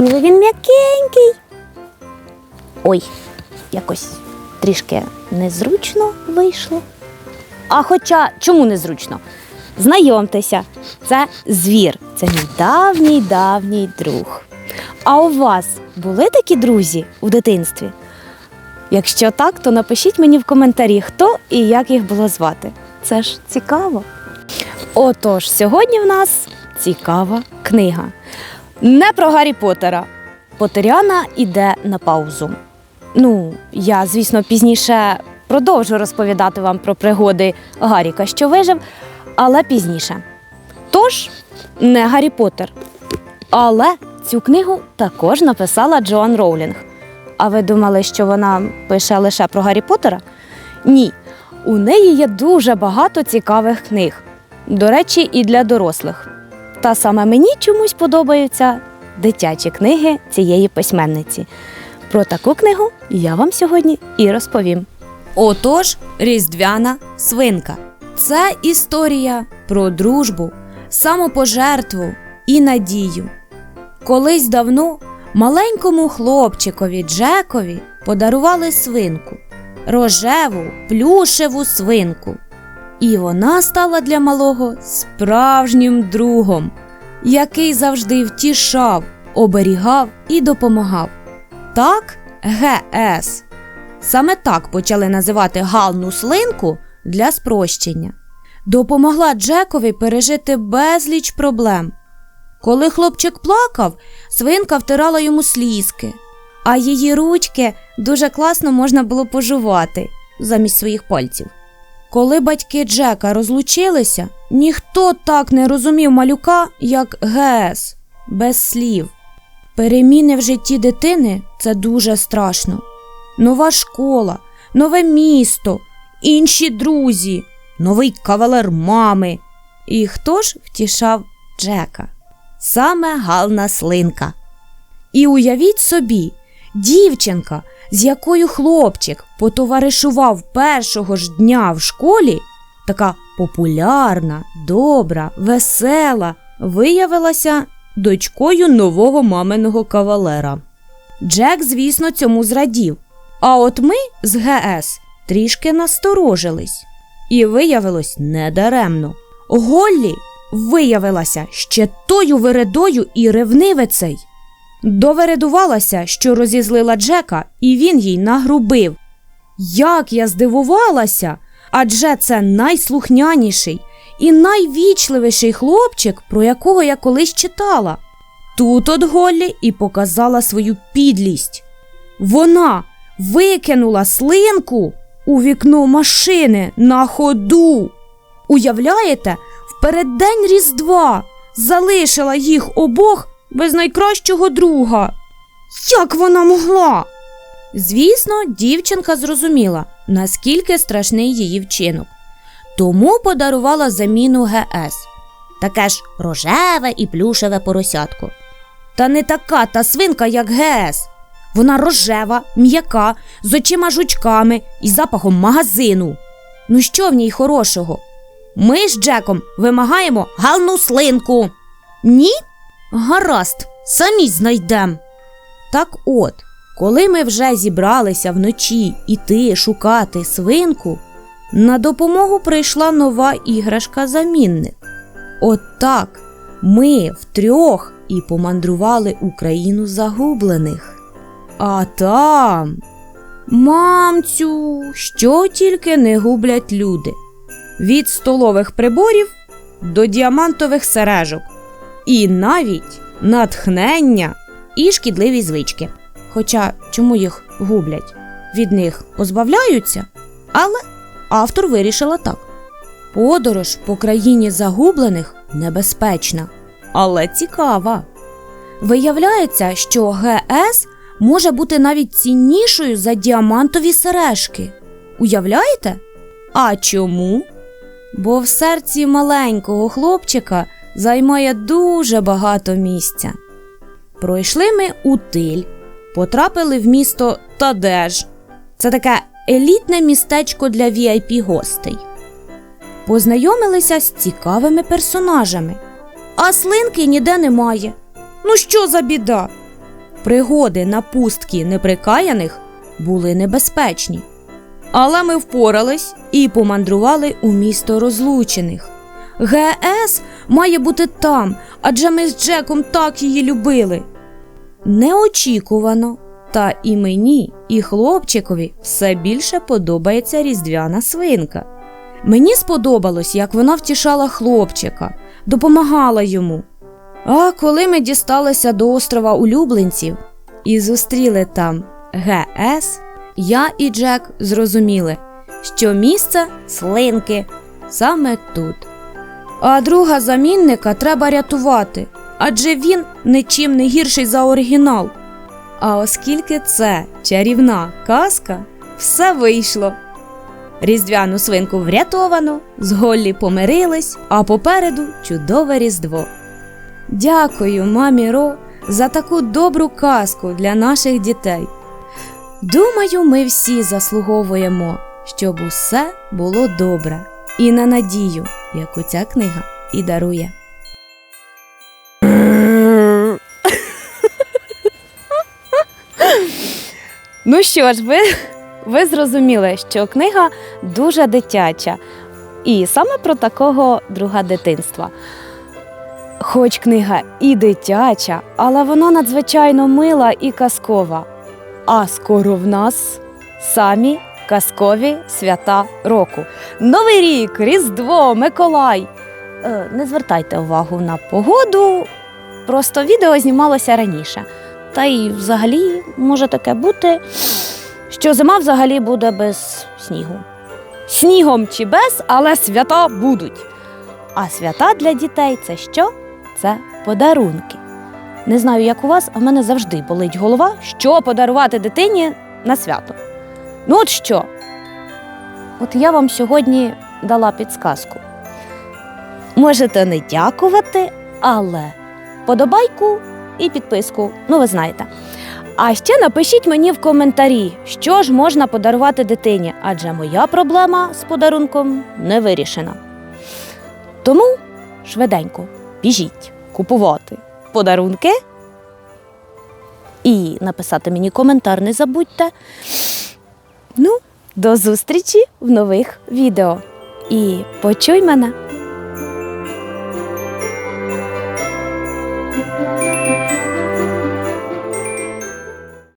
Ніби він м'якенький. Ой, якось трішки незручно вийшло. А хоча чому незручно? Знайомтеся, це звір, це мій давній давній друг. А у вас були такі друзі у дитинстві? Якщо так, то напишіть мені в коментарі, хто і як їх було звати. Це ж цікаво. Отож, сьогодні в нас цікава книга. Не про Гаррі Поттера. Потеряна іде на паузу. Ну, я, звісно, пізніше продовжу розповідати вам про пригоди Гарріка, що вижив, але пізніше. Тож, не Гаррі Поттер. Але цю книгу також написала Джоан Роулінг. А ви думали, що вона пише лише про Гаррі Поттера? Ні. У неї є дуже багато цікавих книг. До речі, і для дорослих. Та саме мені чомусь подобаються дитячі книги цієї письменниці. Про таку книгу я вам сьогодні і розповім. Отож, Різдвяна свинка. Це історія про дружбу, самопожертву і надію. Колись давно маленькому хлопчикові Джекові подарували свинку, рожеву, плюшеву свинку. І вона стала для малого справжнім другом, який завжди втішав, оберігав і допомагав. Так, ГС. Саме так почали називати галну слинку для спрощення. Допомогла Джекові пережити безліч проблем. Коли хлопчик плакав, свинка втирала йому слізки, а її ручки дуже класно можна було пожувати замість своїх пальців. Коли батьки Джека розлучилися, ніхто так не розумів малюка, як ГС, без слів. Переміни в житті дитини це дуже страшно. Нова школа, нове місто, інші друзі, новий кавалер мами. І хто ж втішав Джека? Саме Гална Слинка. І уявіть собі, дівчинка, з якою хлопчик потоваришував першого ж дня в школі, така популярна, добра, весела, виявилася дочкою нового маминого кавалера. Джек, звісно, цьому зрадів. А от ми з ГС трішки насторожились. І виявилось недаремно. Голлі виявилася ще тою вередою і ревнивицей. Довередувалася, що розізлила Джека, і він їй нагрубив. Як я здивувалася, адже це найслухняніший і найвічливіший хлопчик, про якого я колись читала. Тут от Голлі і показала свою підлість. Вона викинула слинку у вікно машини на ходу. Уявляєте, в переддень Різдва залишила їх обох без найкращого друга. Як вона могла? Звісно, дівчинка зрозуміла, наскільки страшний її вчинок. Тому подарувала заміну ГС. Таке ж рожеве і плюшеве поросятко. Та не така та свинка, як ГС. Вона рожева, м'яка, з очима жучками і запахом магазину. Ну що в ній хорошого? Ми з Джеком вимагаємо галну слинку. Ні? Гаразд, самі знайдем. Так от, коли ми вже зібралися вночі іти шукати свинку, на допомогу прийшла нова іграшка замінник. От так ми втрьох і помандрували Україну загублених. А там. Мамцю, що тільки не гублять люди. Від столових приборів до діамантових сережок. І навіть натхнення і шкідливі звички. Хоча чому їх гублять? Від них позбавляються. Але автор вирішила так: подорож по країні загублених небезпечна, але цікава. Виявляється, що ГС може бути навіть ціннішою за діамантові сережки. Уявляєте? А чому? Бо в серці маленького хлопчика займає дуже багато місця. Пройшли ми у тиль, потрапили в місто Тадеж. Це таке елітне містечко для vip гостей. Познайомилися з цікавими персонажами. А слинки ніде немає. Ну що за біда? пригоди на пустки неприкаяних були небезпечні. Але ми впорались і помандрували у місто розлучених. ГС має бути там, адже ми з Джеком так її любили. Неочікувано, та і мені, і хлопчикові все більше подобається різдвяна свинка. Мені сподобалось, як вона втішала хлопчика, допомагала йому. А коли ми дісталися до острова улюбленців і зустріли там ГС, я і Джек зрозуміли, що місце свинки саме тут. А друга замінника треба рятувати, адже він нічим не гірший за оригінал. А оскільки це чарівна казка, все вийшло. Різдвяну свинку врятовано, з Голлі помирились, а попереду чудове різдво. Дякую, мамі Ро, за таку добру казку для наших дітей. Думаю, ми всі заслуговуємо, щоб усе було добре і на надію, яку ця книга і дарує. Ну що ж, ви, ви зрозуміли, що книга дуже дитяча, і саме про такого друга дитинства. Хоч книга і дитяча, але вона надзвичайно мила і казкова. А скоро в нас самі казкові свята року. Новий рік, Різдво, Миколай. Е, не звертайте увагу на погоду, просто відео знімалося раніше. Та й взагалі може таке бути, що зима взагалі буде без снігу. Снігом чи без, але свята будуть. А свята для дітей це що? Це подарунки. Не знаю, як у вас, а в мене завжди болить голова, що подарувати дитині на свято. Ну, от що? От я вам сьогодні дала підсказку. Можете не дякувати, але подобайку і підписку, ну ви знаєте. А ще напишіть мені в коментарі, що ж можна подарувати дитині, адже моя проблема з подарунком не вирішена. Тому швиденько біжіть купувати подарунки і написати мені коментар не забудьте. Ну, до зустрічі в нових відео. І почуй мене!